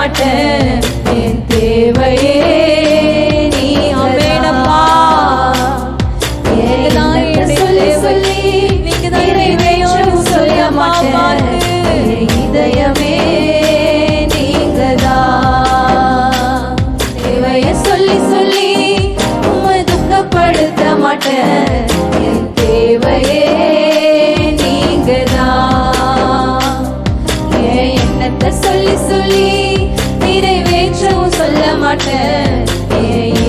மாட்டேன். என் தேவையே நீ ஆமெனப்பா. சொல்லி சொல்லி நீங்கதான் நிறைவேற்றும் சொல்ல மாட்டேன். இதயமே என் தேவையே என் எண்ணத்தை சொல்லி சொல்லி மாட்டேன்